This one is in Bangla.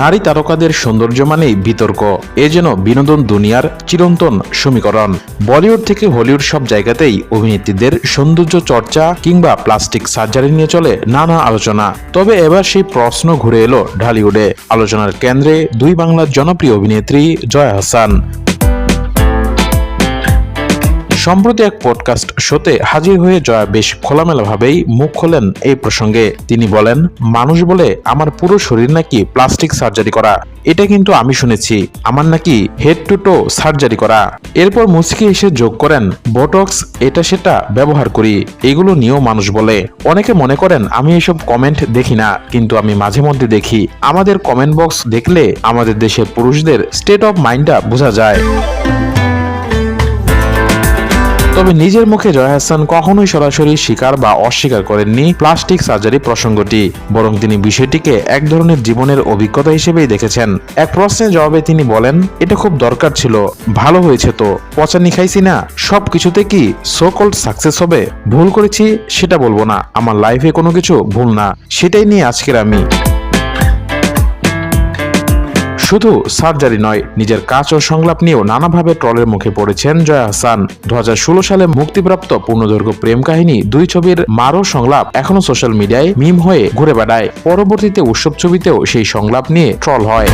নারী তারকাদের সৌন্দর্য মানেই বিতর্ক। এ যেন বিনোদন দুনিয়ার চিরন্তন সমীকরণ। বলিউড থেকে হলিউড সব জায়গাতেই অভিনেত্রীদের সৌন্দর্য চর্চা কিংবা প্লাস্টিক সার্জারি নিয়ে চলে নানা আলোচনা। তবে এবার সেই প্রশ্ন ঘুরে এলো ঢালিউডে। আলোচনার কেন্দ্রে দুই বাংলার জনপ্রিয় অভিনেত্রী জয়া হাসান। সম্প্রতি এক পডকাস্ট শোতে হাজির হয়ে জয়া বেশ খোলামেলাভাবেই মুখ খোলেন এই প্রসঙ্গে। তিনি বলেন, মানুষ বলে আমার পুরো শরীর নাকি প্লাস্টিক সার্জারি করা। এটা কিন্তু আমি শুনেছি। আমার নাকি হেড টু টো সার্জারি করা। এরপর মুচকি এসে যোগ করেন বোটক্স এটা সেটা ব্যবহার করি। এগুলো নিয়েও মানুষ বলে। অনেকে মনে করেন, আমি এসব কমেন্ট দেখি না, কিন্তু আমি মাঝে মধ্যে দেখি। আমাদের কমেন্ট বক্স দেখলে আমাদের দেশের পুরুষদের স্টেট অফ মাইন্ডটা বোঝা যায়। তবে নিজের মুখে জয় হাসান কখনোই সরাসরি স্বীকার বা অস্বীকার করেননি প্লাস্টিক সার্জারি প্রসঙ্গটি, বরং তিনি বিষয়টিকে এক ধরনের জীবনের অভিজ্ঞতা হিসেবেই দেখেছেন। এক প্রশ্নের জবাবে তিনি বলেন, এটা খুব দরকার ছিল, ভালো হয়েছে তো, পচানি খাইছি না সব কিছুতে কি সো কল্ড সাকসেস হবে? ভুল করেছি, সেটা বলব না, আমার লাইফে কোনো কিছু ভুল না, সেটাই নিয়ে আজকের আমি। শুধু সার্জারি নয়, নিজের কাজ ও সংলাপ নিয়েও নানাভাবে ট্রলের মুখে পড়েছেন জয়া হাসান। দু হাজার ষোলো সালে মুক্তিপ্রাপ্ত পূর্ণদৈর্ঘ্য প্রেম কাহিনী দুই ছবির মারো সংলাপ এখনও সোশ্যাল মিডিয়ায় মিম হয়ে ঘুরে বেড়ায়। পরবর্তীতে উৎসব ছবিতেও সেই সংলাপ নিয়ে ট্রল হয়।